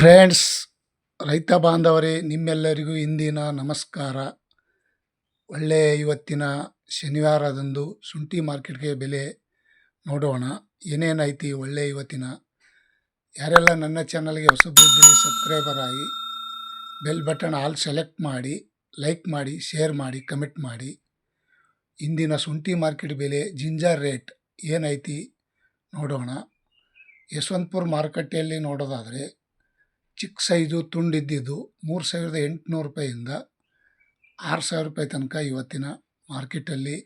Friends, ರೈತ ಬಾಂಧವರೇ, ನಿಮ್ಮೆಲ್ಲರಿಗೂ ಇಂದಿನ ನಮಸ್ಕಾರ. ಒಳ್ಳೆಯ ಇವತ್ತಿನ ಶನಿವಾರದಂದು ಶುಂಠಿ ಮಾರ್ಕೆಟ್ಗೆ ಬೆಲೆ ನೋಡೋಣ. ಏನೇನೈತಿ ಒಳ್ಳೆ ಇವತ್ತಿನ? ಯಾರೆಲ್ಲ ನನ್ನ ಚಾನಲ್ಗೆ ಹೊಸಬ್ರಿದ್ದೀರಿ ಸಬ್ಸ್ಕ್ರೈಬರ್ ಆಗಿ, ಬೆಲ್ ಬಟನ್ ಆಲ್ ಸೆಲೆಕ್ಟ್ ಮಾಡಿ, ಲೈಕ್ ಮಾಡಿ, ಶೇರ್ ಮಾಡಿ, ಕಮೆಂಟ್ ಮಾಡಿ. ಇಂದಿನ ಶುಂಠಿ ಮಾರ್ಕೆಟ್ ಬೆಲೆ ಜಿಂಜರ್ ರೇಟ್ ಏನೈತಿ ನೋಡೋಣ. ಯಶವಂತಪುರ ಮಾರುಕಟ್ಟೆಯಲ್ಲಿ ನೋಡೋದಾದರೆ ಚಿಕ್ಕ ಸೈಜು, ತುಂಡಿದ್ದಿದ್ದು ಮೂರು ಸಾವಿರದ ಎಂಟುನೂರು ರೂಪಾಯಿಂದ ಆರು ಸಾವಿರ ರೂಪಾಯಿ ತನಕ ಇವತ್ತಿನ ಮಾರ್ಕೆಟಲ್ಲಿ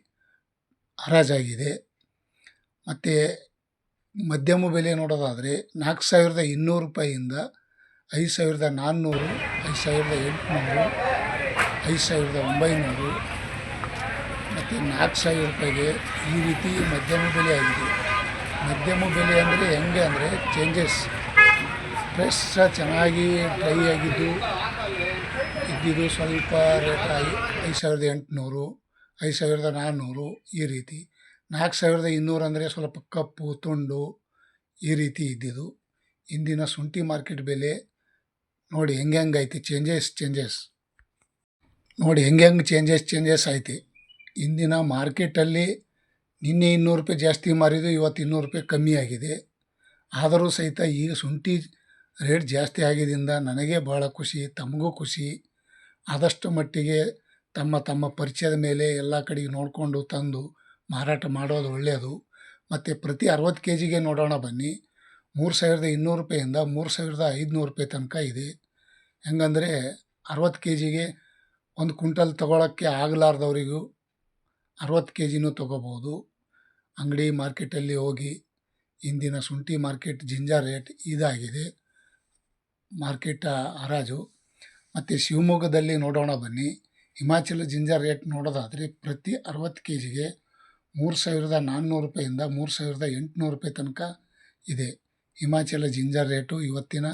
ಹರಾಜಾಗಿದೆ. ಮತ್ತು ಮಧ್ಯಮ ಬೆಲೆ ನೋಡೋದಾದರೆ ನಾಲ್ಕು ಸಾವಿರದ ಇನ್ನೂರು ರೂಪಾಯಿಯಿಂದ ಐದು ಸಾವಿರದ ನಾನ್ನೂರು, ಐದು ಸಾವಿರದ ಎಂಟುನೂರು, ಐದು ಸಾವಿರದ ಒಂಬೈನೂರು, ಮತ್ತು ನಾಲ್ಕು ಸಾವಿರ ರೂಪಾಯಿಗೆ ಈ ರೀತಿ ಮಧ್ಯಮ ಬೆಲೆ ಆಗಿದೆ. ಮಧ್ಯಮ ಬೆಲೆ ಅಂದರೆ ಹೆಂಗೆ ಅಂದರೆ ಚೇಂಜಸ್ ಫ್ರೆಶ್ ಚೆನ್ನಾಗಿ ಡ್ರೈ ಆಗಿದ್ದು, ಇದ್ದಿದ್ದು ಸ್ವಲ್ಪ ರೇಟ್ ಆಗಿ ಐದು ಸಾವಿರದ ಎಂಟುನೂರು, ಐದು ಸಾವಿರದ ನಾನ್ನೂರು ಈ ರೀತಿ. ನಾಲ್ಕು ಸಾವಿರದ ಇನ್ನೂರು ಅಂದರೆ ಸ್ವಲ್ಪ ಕಪ್ಪು, ತುಂಡು ಈ ರೀತಿ ಇದ್ದಿದ್ದು. ಇಂದಿನ ಶುಂಠಿ ಮಾರ್ಕೆಟ್ ಬೆಲೆ ನೋಡಿ ಹೆಂಗೆ ಹೆಂಗೆ ಐತಿ ಚೇಂಜಸ್ ಚೇಂಜಸ್ ನೋಡಿ ಹೆಂಗೆ ಹೆಂಗೆ ಚೇಂಜಸ್ ಚೇಂಜಸ್ ಐತಿ. ಇಂದಿನ ಮಾರ್ಕೆಟಲ್ಲಿ ನಿನ್ನೆ ಇನ್ನೂರು ರೂಪಾಯಿ ಜಾಸ್ತಿ ಮಾರಿದ್ದು, ಇವತ್ತು ಇನ್ನೂರು ರೂಪಾಯಿ ಕಮ್ಮಿ ಆಗಿದೆ. ಆದರೂ ಸಹಿತ ಈಗ ಶುಂಠಿ ರೇಟ್ ಜಾಸ್ತಿ ಆಗಿದ್ದರಿಂದ ನನಗೆ ಭಾಳ ಖುಷಿ, ತಮಗೂ ಖುಷಿ. ಆದಷ್ಟು ಮಟ್ಟಿಗೆ ತಮ್ಮ ತಮ್ಮ ಪರಿಚಯದ ಮೇಲೆ ಎಲ್ಲ ಕಡೆಗೆ ನೋಡಿಕೊಂಡು ತಂದು ಮಾರಾಟ ಮಾಡೋದು ಒಳ್ಳೆಯದು. ಮತ್ತು ಪ್ರತಿ ಅರವತ್ತು ಕೆ ಜಿಗೆ ನೋಡೋಣ ಬನ್ನಿ. ಮೂರು ಸಾವಿರದ ಇನ್ನೂರು ರೂಪಾಯಿಂದ ಮೂರು ಸಾವಿರದ ಐದುನೂರು ರೂಪಾಯಿ ತನಕ ಇದೆ. ಹೆಂಗಂದರೆ ಅರವತ್ತು ಕೆ ಜಿಗೆ ಒಂದು ಕುಂಟಲ್ ತೊಗೊಳಕ್ಕೆ ಆಗಲಾರ್ದವರಿಗೂ ಅರವತ್ತು ಕೆ ಜಿನೂ ತೊಗೋಬೋದು. ಅಂಗಡಿ ಮಾರ್ಕೆಟಲ್ಲಿ ಹೋಗಿ, ಇಂದಿನ ಶುಂಠಿ ಮಾರ್ಕೆಟ್ ಜಿಂಜಾ ರೇಟ್ ಇದಾಗಿದೆ. ಮಾರ್ಕೆಟ್ ಹರಾಜು. ಮತ್ತು ಶಿವಮೊಗ್ಗದಲ್ಲಿ ನೋಡೋಣ ಬನ್ನಿ. ಹಿಮಾಚಲ ಜಿಂಜರ್ ರೇಟ್ ನೋಡೋದಾದರೆ ಪ್ರತಿ ಅರವತ್ತು ಕೆ ಜಿಗೆ ಮೂರು ಸಾವಿರದ ನಾನ್ನೂರು ರೂಪಾಯಿಂದ ಮೂರು ಸಾವಿರದ ಎಂಟುನೂರು ರೂಪಾಯಿ ತನಕ ಇದೆ. ಹಿಮಾಚಲ ಜಿಂಜರ್ ರೇಟು ಇವತ್ತಿನ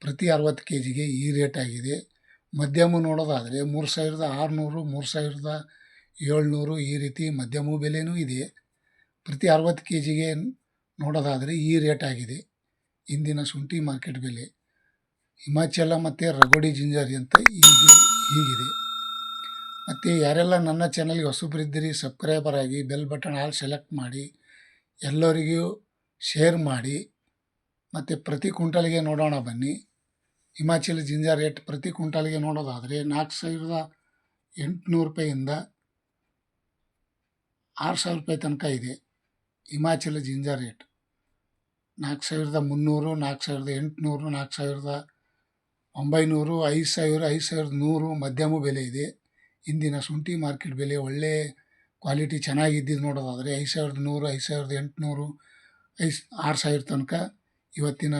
ಪ್ರತಿ ಅರವತ್ತು ಕೆ ಜಿಗೆ ಈ ರೇಟ್ ಆಗಿದೆ. ಮಧ್ಯಮ ನೋಡೋದಾದರೆ ಮೂರು ಸಾವಿರದ ಆರುನೂರು, ಮೂರು ಸಾವಿರದ ಏಳ್ನೂರು ಈ ರೀತಿ ಮಧ್ಯಮ ಬೆಲೆನೂ ಇದೆ. ಪ್ರತಿ ಅರವತ್ತು ಕೆ ಜಿಗೆ ನೋಡೋದಾದರೆ ಈ ರೇಟ್ ಆಗಿದೆ. ಇಂದಿನ ಶುಂಠಿ ಮಾರ್ಕೆಟ್ ಬೆಲೆ. ಹಿಮಾಚಲ ಮತ್ತು ರಗೋಡಿ ಜಿಂಜರ್ ಅಂತ ಹೀಗೆ ಹೀಗಿದೆ. ಮತ್ತು ಯಾರೆಲ್ಲ ನನ್ನ ಚಾನಲ್ಗೆ ಹೊಸಬರಿದ್ದೀರಿ ಸಬ್ಸ್ಕ್ರೈಬರ್ ಆಗಿ ಬೆಲ್ ಬಟನ್ ಆಲ್ ಸೆಲೆಕ್ಟ್ ಮಾಡಿ, ಎಲ್ಲರಿಗೂ ಶೇರ್ ಮಾಡಿ, ಮತ್ತು ಪ್ರತಿ ಕುಂಟಲ್ಗೆ ನೋಡೋಣ ಬನ್ನಿ. ಹಿಮಾಚಲ ಜಿಂಜರ್ ರೇಟ್ ಪ್ರತಿ ಕುಂಟಲ್ಗೆ ನೋಡೋದಾದರೆ ನಾಲ್ಕು ಸಾವಿರದ ಎಂಟುನೂರು ರೂಪಾಯಿಂದ ಆರು ಸಾವಿರ ರೂಪಾಯಿ ತನಕ ಇದೆ ಹಿಮಾಚಲ ಜಿಂಜರ್ ರೇಟ್ ನಾಲ್ಕು ಸಾವಿರದ ಮುನ್ನೂರು, ನಾಲ್ಕು ಸಾವಿರದ ಎಂಟುನೂರು, ನಾಲ್ಕು ಸಾವಿರದ ಒಂಬೈನೂರು, ಐದು ಸಾವಿರ, ಐದು ಸಾವಿರದ ನೂರು ಮಧ್ಯಮ ಬೆಲೆ ಇದೆ. ಇಂದಿನ ಶುಂಠಿ ಮಾರ್ಕೆಟ್ ಬೆಲೆ ಒಳ್ಳೆ ಕ್ವಾಲಿಟಿ ಚೆನ್ನಾಗಿದ್ದಿದ್ದು ನೋಡೋದಾದರೆ ಐದು ಸಾವಿರದ ನೂರು, ಐದು ಸಾವಿರದ ಎಂಟುನೂರು, ಐದು ಆರು ಸಾವಿರ ತನಕ ಇವತ್ತಿನ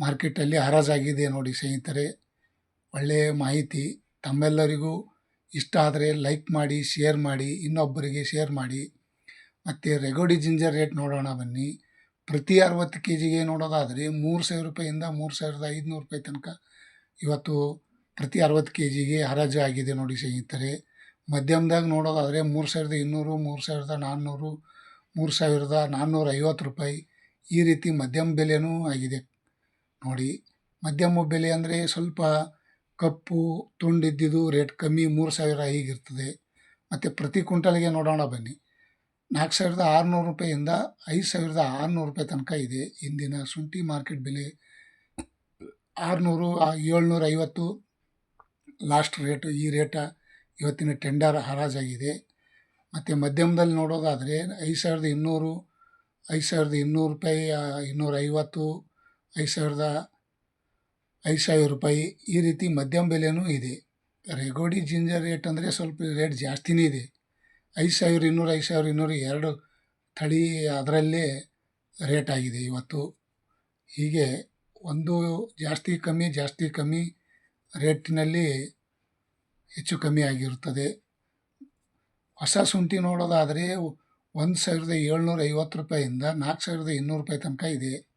ಮಾರ್ಕೆಟಲ್ಲಿ ಹರಾಜಾಗಿದೆ ನೋಡಿ ಸ್ನೇಹಿತರೆ. ಒಳ್ಳೆಯ ಮಾಹಿತಿ. ತಮ್ಮೆಲ್ಲರಿಗೂ ಇಷ್ಟ ಆದರೆ ಲೈಕ್ ಮಾಡಿ, ಶೇರ್ ಮಾಡಿ, ಇನ್ನೊಬ್ಬರಿಗೆ ಶೇರ್ ಮಾಡಿ. ಮತ್ತು ರೆಗೋಡಿ ಜಿಂಜರ್ ರೇಟ್ ನೋಡೋಣ ಬನ್ನಿ. ಪ್ರತಿ ಅರವತ್ತು ಕೆ ಜಿಗೆ ನೋಡೋದಾದರೆ ಮೂರು ಸಾವಿರ ರೂಪಾಯಿಂದ ಮೂರು ಸಾವಿರದ ಐದುನೂರು ರೂಪಾಯಿ ತನಕ ಇವತ್ತು ಪ್ರತಿ ಅರವತ್ತು ಕೆ ಜಿಗೆ ಹರಾಜು ಆಗಿದೆ ನೋಡಿ ಸ್ನೇಹಿತರೆ. ಮಧ್ಯಮದಾಗ ನೋಡೋದಾದರೆ ಮೂರು ಸಾವಿರದ ಇನ್ನೂರು, ಮೂರು ಸಾವಿರದ ನಾನ್ನೂರು, ಮೂರು ಸಾವಿರದ ನಾನ್ನೂರ ಐವತ್ತು ರೂಪಾಯಿ ಈ ರೀತಿ ಮಧ್ಯಮ ಬೆಲೆಯೂ ಆಗಿದೆ. ನೋಡಿ, ಮಧ್ಯಮ ಬೆಲೆ ಅಂದರೆ ಸ್ವಲ್ಪ ಕಪ್ಪು, ತುಂಡಿದ್ದಿದ್ದು ರೇಟ್ ಕಮ್ಮಿ ಮೂರು ಸಾವಿರ ಹೀಗಿರ್ತದೆ. ಮತ್ತು ಪ್ರತಿ ಕ್ವಿಂಟಲ್ಗೆ ನೋಡೋಣ ಬನ್ನಿ. ನಾಲ್ಕು ಸಾವಿರದ ಆರುನೂರು ರೂಪಾಯಿಂದ ಐದು ಸಾವಿರದ ಆರುನೂರು ರೂಪಾಯಿ ತನಕ ಇದೆ. ಇಂದಿನ ಶುಂಠಿ ಮಾರ್ಕೆಟ್ ಬೆಲೆ ಆರುನೂರು ಏಳ್ನೂರ ಐವತ್ತು ಲಾಸ್ಟ್ ರೇಟು, ಈ ರೇಟ ಇವತ್ತಿನ ಟೆಂಡರ್ ಹರಾಜಾಗಿದೆ. ಮತ್ತು ಮಧ್ಯಮದಲ್ಲಿ ನೋಡೋದಾದರೆ ಐದು ಸಾವಿರದ ಇನ್ನೂರು, ಐದು ಸಾವಿರದ ಇನ್ನೂರು ರೂಪಾಯಿ ಇನ್ನೂರ ಐವತ್ತು ಐದು ಸಾವಿರದ ಐದು ಸಾವಿರ ರೂಪಾಯಿ ಈ ರೀತಿ ಮಧ್ಯಮ ಬೆಲೆಯೂ ಇದೆ. ರೆಗೋಡಿ ಜಿಂಜರ್ ರೇಟ್ ಅಂದರೆ ಸ್ವಲ್ಪ ರೇಟ್ ಜಾಸ್ತಿನೇ ಇದೆ. ಐದು ಸಾವಿರ, ಇನ್ನೂರು, ಐದು ಸಾವಿರ, ಇನ್ನೂರು ಎರಡು ತಳಿ ಅದರಲ್ಲೇ ರೇಟ್ ಆಗಿದೆ ಇವತ್ತು. ಹೀಗೆ ಒಂದು ಜಾಸ್ತಿ ಕಮ್ಮಿ ಜಾಸ್ತಿ ಕಮ್ಮಿ ರೇಟಿನಲ್ಲಿ ಹೆಚ್ಚು ಕಮ್ಮಿ ಆಗಿರುತ್ತದೆ. ಹೊಸ ಶುಂಠಿ ನೋಡೋದಾದರೆ ಒಂದು ಸಾವಿರದ ಏಳ್ನೂರ ಐವತ್ತು ರೂಪಾಯಿಂದ ನಾಲ್ಕು ಸಾವಿರದ ಇನ್ನೂರು ರೂಪಾಯಿ ತನಕ ಇದೆ.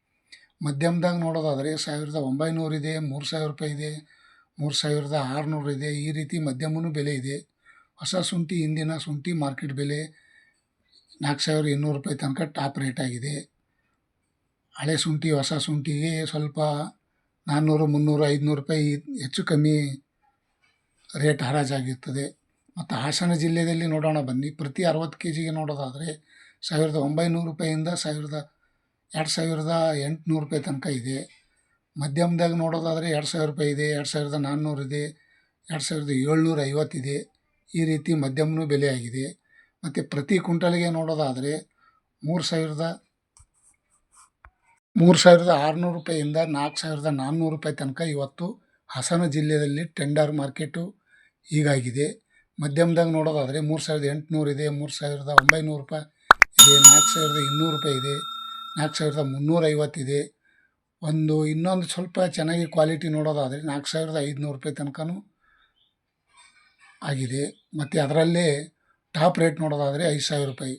ಮಧ್ಯಮದಾಗ ನೋಡೋದಾದರೆ ಸಾವಿರದ ಒಂಬೈನೂರು ಇದೆ, ಮೂರು ಸಾವಿರ ರೂಪಾಯಿ ಇದೆ, ಮೂರು ಸಾವಿರದ ಆರುನೂರು ಇದೆ. ಈ ರೀತಿ ಮಧ್ಯಮನೂ ಬೆಲೆ ಇದೆ. ಹೊಸ ಶುಂಠಿ ಇಂದಿನ ಶುಂಠಿ ಮಾರ್ಕೆಟ್ ಬೆಲೆ ನಾಲ್ಕು ಸಾವಿರ ಇನ್ನೂರು ರೂಪಾಯಿ ತನಕ ಟಾಪ್ ರೇಟ್ ಆಗಿದೆ. ಹಳೆ ಶುಂಠಿ, ಹೊಸ ಶುಂಠಿಗೆ ಸ್ವಲ್ಪ ನಾನ್ನೂರು, ಮುನ್ನೂರು, ಐದುನೂರು ರೂಪಾಯಿ ಹೆಚ್ಚು ಕಮ್ಮಿ ರೇಟ್ ಹರಾಜಾಗಿರ್ತದೆ. ಮತ್ತು ಹಾಸನ ಜಿಲ್ಲೆಯಲ್ಲಿ ನೋಡೋಣ ಬನ್ನಿ. ಪ್ರತಿ ಅರವತ್ತು ಕೆ ಜಿಗೆ ನೋಡೋದಾದರೆ ಸಾವಿರದ ಒಂಬೈನೂರು ರೂಪಾಯಿಂದ ಸಾವಿರದ ಎರಡು ಸಾವಿರದ ಎಂಟುನೂರು ರೂಪಾಯಿ ತನಕ ಇದೆ. ಮಧ್ಯಮದಾಗ ನೋಡೋದಾದರೆ ಎರಡು ಸಾವಿರ ರೂಪಾಯಿ ಇದೆ, ಎರಡು ಸಾವಿರದ ನಾನ್ನೂರು ಇದೆ, ಎರಡು ಸಾವಿರದ ಏಳ್ನೂರ ಐವತ್ತಿದೆ ಈ ರೀತಿ ಮಧ್ಯಮನೂ ಬೆಲೆ ಆಗಿದೆ ಮತ್ತು ಪ್ರತಿ ಕುಂಟಲಿಗೆ ನೋಡೋದಾದರೆ ಮೂರು ಸಾವಿರದ ಮೂರು ಸಾವಿರದ ಆರುನೂರು ರೂಪಾಯಿಯಿಂದ ನಾಲ್ಕು ಸಾವಿರದ ನಾನ್ನೂರು ರೂಪಾಯಿ ತನಕ ಇವತ್ತು ಹಾಸನ ಜಿಲ್ಲೆಯಲ್ಲಿ ಟೆಂಡರ್ ಮಾರ್ಕೆಟು ಈಗಾಗಿದೆ ಮಧ್ಯಮದಾಗ ನೋಡೋದಾದರೆ ಮೂರು ಸಾವಿರದ ಎಂಟುನೂರು ಇದೆ, ಮೂರು ಸಾವಿರದ ಒಂಬೈನೂರು ರೂಪಾಯಿ ಇದೆ, ನಾಲ್ಕು ಸಾವಿರದ ಇನ್ನೂರು ರೂಪಾಯಿ ಇದೆ, ನಾಲ್ಕು ಸಾವಿರದ ಮುನ್ನೂರೈವತ್ತಿದೆ ಒಂದು ಇನ್ನೊಂದು ಸ್ವಲ್ಪ ಚೆನ್ನಾಗಿ ಕ್ವಾಲಿಟಿ ನೋಡೋದಾದರೆ ನಾಲ್ಕು ಸಾವಿರದ ಐದುನೂರು ರೂಪಾಯಿ ತನಕನೂ ಆಗಿದೆ. ಮತ್ತು ಅದರಲ್ಲೇ ಟಾಪ್ ರೇಟ್ ನೋಡೋದಾದರೆ ಐದು ಸಾವಿರ ರೂಪಾಯಿ.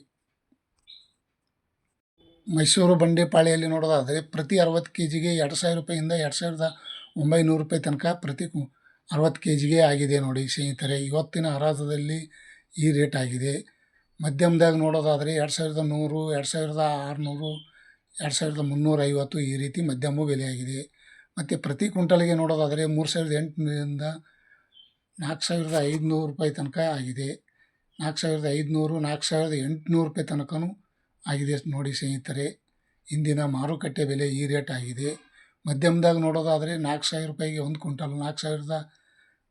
ಮೈಸೂರು ಬಂಡೆಪಾಳೆಯಲ್ಲಿ ನೋಡೋದಾದರೆ ಪ್ರತಿ ಅರವತ್ತು ಕೆ ಜಿಗೆ ಎರಡು ಸಾವಿರ ರೂಪಾಯಿಂದ ಎರಡು ಸಾವಿರದ ಒಂಬೈನೂರು ರೂಪಾಯಿ ತನಕ ಪ್ರತಿ ಅರವತ್ತು ಕೆ ಜಿಗೆ ಆಗಿದೆ ನೋಡಿ ಸ್ನೇಹಿತರೆ. ಇವತ್ತಿನ ಹರಾಜದಲ್ಲಿ ಈ ರೇಟ್ ಆಗಿದೆ. ಮಧ್ಯಮದಾಗ ನೋಡೋದಾದರೆ ಎರಡು ಸಾವಿರದ ನೂರು, ಎರಡು ಸಾವಿರದ ಆರುನೂರು, ಎರಡು ಸಾವಿರದ ಮುನ್ನೂರೈವತ್ತು ಈ ರೀತಿ ಮಧ್ಯಮ ಬೆಲೆಯಾಗಿದೆ. ಮತ್ತು ಪ್ರತಿ ಕ್ವಿಂಟಲ್ಗೆ ನೋಡೋದಾದರೆ ಮೂರು ಸಾವಿರದ ಎಂಟುನೂರಿಂದ ನಾಲ್ಕು ಸಾವಿರದ ಐದುನೂರು ರೂಪಾಯಿ ತನಕ ಆಗಿದೆ. ನಾಲ್ಕು ಸಾವಿರದ ಐದುನೂರು, ನಾಲ್ಕು ಸಾವಿರದ ಎಂಟುನೂರು ರೂಪಾಯಿ ತನಕನೂ ಆಗಿದೆ ನೋಡಿ ಸ್ನೇಹಿತರೆ. ಇಂದಿನ ಮಾರುಕಟ್ಟೆ ಬೆಲೆ ಈ ರೇಟ್ ಆಗಿದೆ. ಮಧ್ಯಮದಾಗ ನೋಡೋದಾದರೆ ನಾಲ್ಕು ಸಾವಿರ ರೂಪಾಯಿಗೆ ಒಂದು ಕ್ವಿಂಟಲ್, ನಾಲ್ಕು ಸಾವಿರದ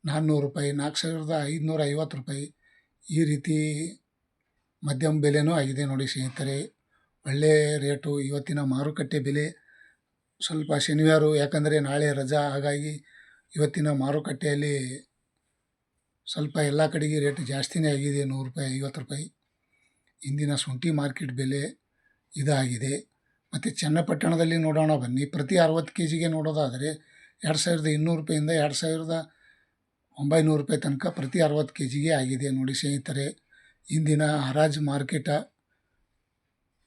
ನಾನ್ನೂರು ರೂಪಾಯಿ, ನಾಲ್ಕು ಸಾವಿರದ ಐದುನೂರ ಐವತ್ತು ರೂಪಾಯಿ ಈ ರೀತಿ ಮಧ್ಯಮ ಬೆಲೆನೂ ಆಗಿದೆ ನೋಡಿ ಸ್ನೇಹಿತರೆ. ಒಳ್ಳೆಯ ರೇಟು. ಇವತ್ತಿನ ಮಾರುಕಟ್ಟೆ ಬೆಲೆ ಸ್ವಲ್ಪ ಶನಿವಾರ, ಯಾಕಂದರೆ ನಾಳೆ ರಜಾ, ಹಾಗಾಗಿ ಇವತ್ತಿನ ಮಾರುಕಟ್ಟೆಯಲ್ಲಿ ಸ್ವಲ್ಪ ಎಲ್ಲ ಕಡೆಗೆ ರೇಟ್ ಜಾಸ್ತಿನೇ ಆಗಿದೆ, ನೂರು ರೂಪಾಯಿ, ಐವತ್ತು ರೂಪಾಯಿ. ಇಂದಿನ ಶುಂಠಿ ಮಾರ್ಕೆಟ್ ಬೆಲೆ ಇದಾಗಿದೆ. ಮತ್ತು ಚನ್ನಪಟ್ಟಣದಲ್ಲಿ ನೋಡೋಣ ಬನ್ನಿ. ಪ್ರತಿ ಅರವತ್ತು ಕೆ ಜಿಗೆ ನೋಡೋದಾದರೆ ಎರಡು ಸಾವಿರದ ಇನ್ನೂರು ರೂಪಾಯಿಂದ ಎರಡು ಸಾವಿರದ ಒಂಬೈನೂರು ರೂಪಾಯಿ ತನಕ ಪ್ರತಿ ಅರವತ್ತು ಕೆ ಜಿಗೆ ಆಗಿದೆ. ನೋಡಿ ಸ್ನೇಹಿತರೆ, ಇಂದಿನ ಹರಾಜು ಮಾರ್ಕೆಟ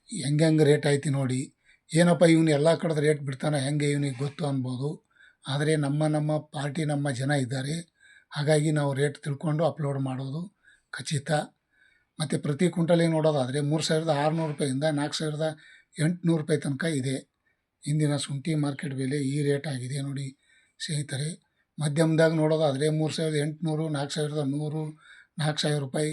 ಹೆಂಗೆ ಹೆಂಗೆ ರೇಟ್ ಐತಿ ನೋಡಿ. ಏನಪ್ಪ ಇವನು ಎಲ್ಲ ಕಡೆದ ರೇಟ್ ಬಿಡ್ತಾನೆ ಹೆಂಗೆ ಇವನಿಗೆ ಗೊತ್ತು ಅನ್ಬೋದು. ಆದರೆ ನಮ್ಮ ನಮ್ಮ ಪಾರ್ಟಿ ನಮ್ಮ ಜನ ಇದ್ದಾರೆ. ಹಾಗಾಗಿ ನಾವು ರೇಟ್ ತಿಳ್ಕೊಂಡು ಅಪ್ಲೋಡ್ ಮಾಡೋದು ಖಚಿತ. ಮತ್ತು ಪ್ರತಿ ಕುಂಟಲಿಗೆ ನೋಡೋದಾದರೆ ಮೂರು ಸಾವಿರದ ಆರುನೂರು ರೂಪಾಯಿಂದ ನಾಲ್ಕು ಸಾವಿರದ ಎಂಟುನೂರು ರೂಪಾಯಿ ತನಕ ಇದೆ. ಇಂದಿನ ಶುಂಠಿ ಮಾರ್ಕೆಟ್ ಬೆಲೆ ಈ ರೇಟ್ ಆಗಿದೆ ನೋಡಿ ಸ್ನೇಹಿತರೆ. ಮಧ್ಯಮದಾಗ ನೋಡೋದಾದರೆ ಮೂರು ಸಾವಿರದ ಎಂಟುನೂರು, ನಾಲ್ಕು ಸಾವಿರದ ನೂರು, ನಾಲ್ಕು ಸಾವಿರ ರೂಪಾಯಿ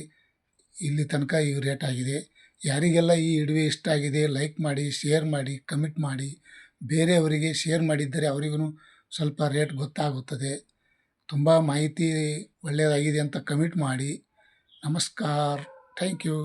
ಇಲ್ಲಿ ತನಕ ಈ ರೇಟ್ ಆಗಿದೆ. ಯಾರಿಗೆಲ್ಲ ಈ ಇಡುವೆ ಇಷ್ಟ ಆಗಿದೆ ಲೈಕ್ ಮಾಡಿ, ಶೇರ್ ಮಾಡಿ, ಕಮೆಂಟ್ ಮಾಡಿ, ಬೇರೆಯವರಿಗೆ ಶೇರ್ ಮಾಡಿದ್ದರೆ ಅವರಿಗೂ ಸ್ವಲ್ಪ ರೇಟ್ ಗೊತ್ತಾಗುತ್ತದೆ. ತುಂಬ ಮಾಹಿತಿ ಒಳ್ಳೆಯದಾಗಿದೆ ಅಂತ ಕಮೆಂಟ್ ಮಾಡಿ. ನಮಸ್ಕಾರ. Thank you